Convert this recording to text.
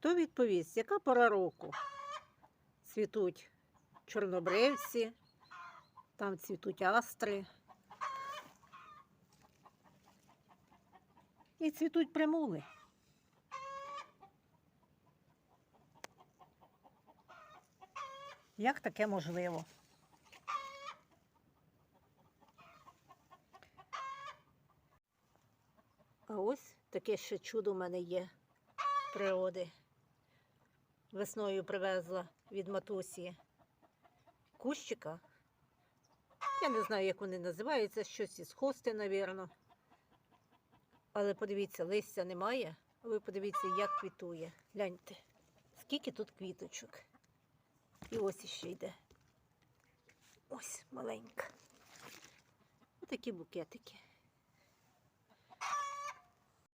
Хто відповість, яка пора року? Цвітуть чорнобривці, там цвітуть астри. І цвітуть примули. Як таке можливо? А ось таке ще чудо в мене є природи. Весною привезла від матусі кущика. Я не знаю, як вони називаються, щось із хости, навірно. Але подивіться, листя немає. а Ви подивіться, як квітує. Гляньте, скільки тут квіточок. І ось іще йде. Ось маленька. Отакі букетики.